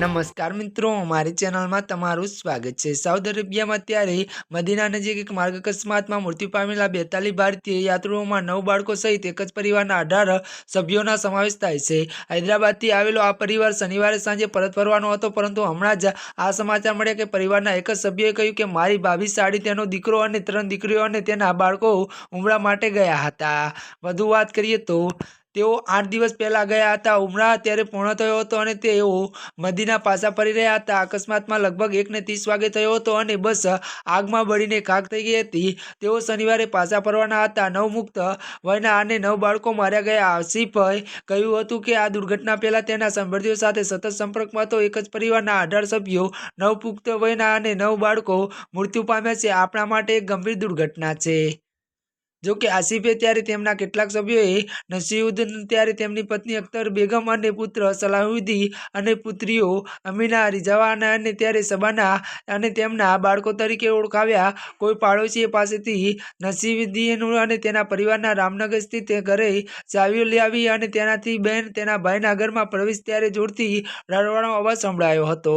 નમસ્કાર મિત્રો અમારી ચેનલમાં તમારું સ્વાગત છે. સાઉદી અરેબિયામાં ત્યારે મદીના નજીક એક માર્ગ અકસ્માતમાં મૃત્યુ પામેલા બેતાલીસ ભારતીય યાત્રુઓમાં નવ બાળકો સહિત એક જ પરિવારના અઢાર સભ્યોના સમાવેશ થાય છે. હૈદરાબાદથી આવેલો આ પરિવાર શનિવારે સાંજે પરત ફરવાનો હતો, પરંતુ હમણાં જ આ સમાચાર મળ્યા કે પરિવારના એક જ સભ્યએ કહ્યું કે મારી ભાભી સાડી, તેનો દીકરો અને ત્રણ દીકરીઓ અને તેના બાળકો ઉમરા માટે ગયા હતા. વધુ વાત કરીએ તો તેઓ આઠ દિવસ પહેલા ગયા હતા. ઉમરા ત્યારે પૂર્ણ થયો હતો અને તેઓ મદીના પાછા ફરી રહ્યા હતા. અકસ્માતમાં લગભગ એકને ત્રીસ વાગે થયો હતો અને બસ આગમાં બળીને ખાક થઈ ગઈ હતી. તેઓ શનિવારે પાછા ફરવાના હતા. નવમુક્ત વયના અને નવ બાળકો માર્યા ગયા. આસિફે કહ્યું હતું કે, આ દુર્ઘટના પહેલાં તેના સંબંધીઓ સાથે સતત સંપર્કમાં હતો. એક જ પરિવારના અઢાર સભ્યો નવ પુખ્ત વયના અને નવ બાળકો મૃત્યુ પામ્યા છે. આપણા માટે એક ગંભીર દુર્ઘટના છે. જો કે આસિફે ત્યારે તેમના કેટલાક સભ્યોએ નસીહુદ્દીન ત્યારે તેમની પત્ની અખ્તર બેગમ અને પુત્ર સલાહુદ્દી અને પુત્રીઓ અમીના રિઝવાના અને ત્યારે સબાના અને તેમના બાળકો તરીકે ઓળખાવ્યા. કોઈ પાડોશી પાસેથી નસીરુદ્દીન અને તેના પરિવારના રામનગર સ્થિત ઘરે ચાવીઓ લાવી અને તેનાથી બહેન તેના ભાઈના ઘરમાં પ્રવેશ ત્યારે જોડતી રડવાનો અવાજ સંભળાયો હતો.